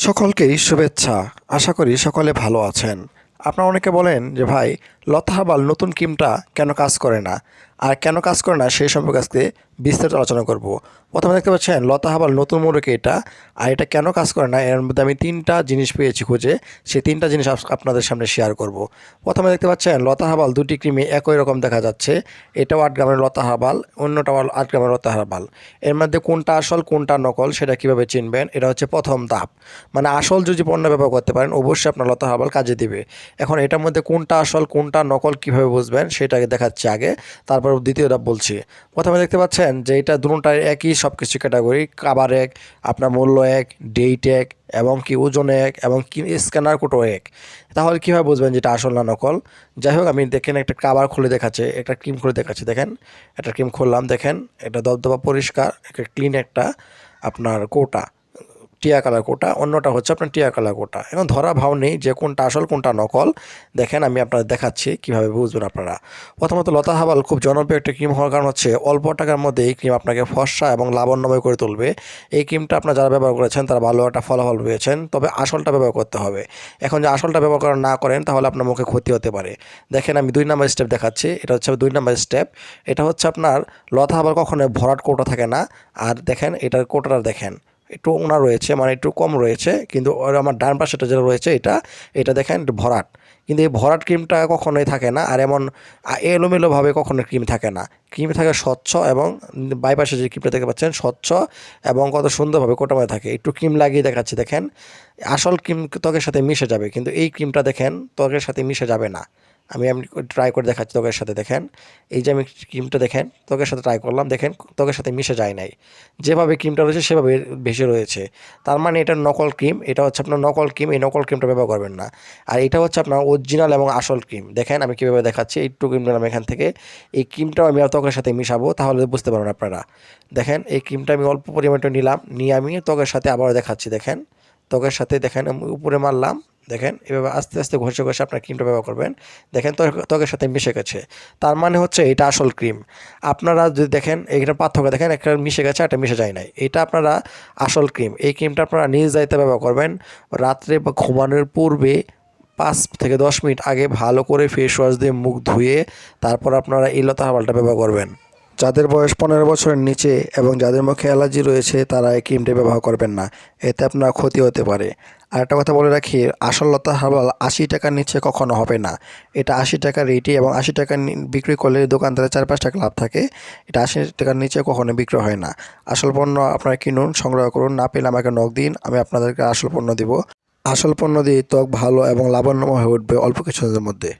সকলকেই শুভেচ্ছা। আশা করি সকলে ভালো আছেন। আপনারা অনেকে বলেন যে ভাই লতা হাবাল নতুন ক্রিমটা কেন কাজ করে না? আর কেন কাজ করে না সেই সম্পর্কে আজকে বিস্তারিত আলোচনা করব। প্রথমে দেখতে পাচ্ছেন, লতা হাবাল নতুন মোড়কে এটা, আর এটা কেন কাজ করে না? এর মধ্যে আমি তিনটা জিনিস পেয়েছি খুঁজে, সেই তিনটা জিনিস আপনাদের সামনে শেয়ার করব। প্রথমে দেখতে পাচ্ছেন, লতা হাবাল দুটি ক্রিমে একই রকম দেখা যাচ্ছে। এটাও আট গ্রামের লতা হাবাল, অন্যটাও আট গ্রামের লতা হাবাল। এর মধ্যে কোনটা আসল, কোনটা নকল সেটা কীভাবে চিনবেন? এটা হচ্ছে প্রথম ধাপ। মানে আসল যদি পণ্য ব্যবহার করতে পারেন, অবশ্যই আপনার লতা হাবাল কাজে দিবে। এখন এটার মধ্যে কোনটা আসল, কোনটা নকল কীভাবে বুঝবেন সেটাকে দেখাচ্ছি আগে। তারপর দ্বিতীয় বলছি। প্রথমে দেখতে পাচ্ছেন যে এটা দুটার একই সব কিছু ক্যাটাগরি কাবার এক, আপনার মূল্য এক ডেট এক, এবং কি ওজন এক, এবং কি স্ক্যানার কোটো এক। তাহলে কীভাবে বুঝবেন যেটা আসল না নকল? যাই হোক, আমি দেখেন একটা কাবার খুলে দেখাচ্ছে, একটা ক্রিম খুলে দেখাচ্ছি, দেখেন। একটা ক্রিম খুললাম, দেখেন এটা দবদবা পরিষ্কার, একটা ক্লিন একটা আপনার কোটা টিয়া কালার কোটা, অন্যটা হচ্ছে আপনার টিয়া কালার কোটা। এখন ধরা ভাও নেই যে কোনটা আসল, কোনটা নকল। দেখেন আমি আপনাদের দেখাচ্ছি কীভাবে বুঝবেন আপনারা। প্রথমত লতা হাবাল খুব জনপ্রিয় একটা ক্রিম হওয়ার কারণ হচ্ছে অল্প টাকার মধ্যে এই ক্রিম আপনাকে ফর্সা এবং লাবণ্যময় করে তুলবে। এই ক্রিমটা আপনারা যারা ব্যবহার করেছেন, তারা ভালো একটা ফলাফল পেয়েছেন। তবে আসলটা ব্যবহার করতে হবে। এখন যে আসলটা ব্যবহার করা না করেন, তাহলে আপনার মুখে ক্ষতি হতে পারে। দেখেন আমি দুই নাম্বার স্টেপ দেখাচ্ছি। এটা হচ্ছে দুই নাম্বার স্টেপ এটা হচ্ছে আপনার লতা হাবাল কখনো ভরাট কোটা থাকে না। আর দেখেন এটার কোটাটা দেখেন। একটু ওনা রয়েছে মানে একটু কম রয়েছে, কিন্তু ওর আমার ডান পাশেটা যেটা রয়েছে, এটা এটা দেখেন একটু ভরাট। কিন্তু এই ভরাট ক্রিমটা কখনোই থাকে না, আর এমন এলোমেলোভাবে কখনো ক্রিম থাকে না। ক্রিম থাকে স্বচ্ছ এবং বাইপাসে যে ক্রিমটা দেখতে পাচ্ছেন, স্বচ্ছ এবং কত সুন্দরভাবে কোটাময় থাকে। একটু ক্রিম লাগিয়ে দেখাচ্ছি, দেখেন। আসল ক্রিম ত্বকের সাথে মিশে যাবে, কিন্তু এই ক্রিমটা দেখেন, ত্বকের সাথে মিশে যাবে না। আমি আমি ট্রাই করে দেখাচ্ছি ত্বকের সাথে, দেখেন। এই যে আমি ক্রিমটা দেখেন ত্বকের সাথে ট্রাই করলাম, দেখেন ত্বকের সাথে মিশে যায় নাই। যেভাবে ক্রিমটা রয়েছে, সেভাবে ভেসে রয়েছে। তার মানে এটা নকল ক্রিম এটা হচ্ছে আপনার নকল ক্রিম এই নকল ক্রিমটা ব্যবহার করবেন না। আর এটা হচ্ছে আপনার অরিজিনাল এবং আসল ক্রিম দেখেন, আমি কীভাবে দেখাচ্ছি একটু ক্রিম নিলাম এখান থেকে, এই ক্রিমটাও আমি ত্বকের সাথে মিশাবো, তাহলে বুঝতে পারবেন আপনারা। দেখেন, এই ক্রিমটা আমি অল্প পরিমাণটা নিলাম, নিয়ে আমি ত্বকের সাথে আবার দেখাচ্ছি, দেখেন। ত্বকের সাথে, দেখেন, আমি উপরে মারলাম দেখেন, এভাবে আস্তে আস্তে ঘষে ঘষে আপনার ক্রিমটা ব্যবহার করবেন। দেখেন, ত্বক- ত্বকের সাথে মিশে গেছে। তার মানে হচ্ছে এটা আসল ক্রিম আপনারা যদি দেখেন এইখানে পার্থক্য দেখেন, একটা মিশে গেছে, একটা মিশে যায় নাই। এটা আপনারা আসল ক্রিম এই ক্রিমটা আপনারা নিজ দায়িত্বে ব্যবহার করবেন। রাত্রে বা ঘুমানোর পূর্বে পাঁচ থেকে দশ মিনিট আগে ভালো করে ফেস ওয়াশ দিয়ে মুখ ধুয়ে তারপর আপনারা এই লতা হাবালটা ব্যবহার করবেন। যাদের বয়স পনেরো বছরের নিচে এবং যাদের মুখে অ্যালার্জি রয়েছে, তারা এই ক্রিমটা ব্যবহার করবেন না। এতে আপনার ক্ষতি হতে পারে। আর একটা কথা বলে রাখি আসল লতা হার্বাল আশি টাকার নিচে কখনো হবে না। এটা আশি টাকার রেটে এবং আশি টাকা বিক্রি করলে দোকানদারের চার পাঁচ টাকা লাভ থাকে, এটা আশি টাকার নিচে কখনো বিক্রি হয় না। আসল পণ্য আপনারা কিনুন, সংগ্রহ করুন, না পেলে আমাকে নখ দিন, আমি আপনাদেরকে আসল পণ্য দিব। আসল পণ্য দিয়ে ত্বক ভালো এবং লাবণ্যময় হয়ে উঠবে অল্প কিছুদিনের মধ্যে।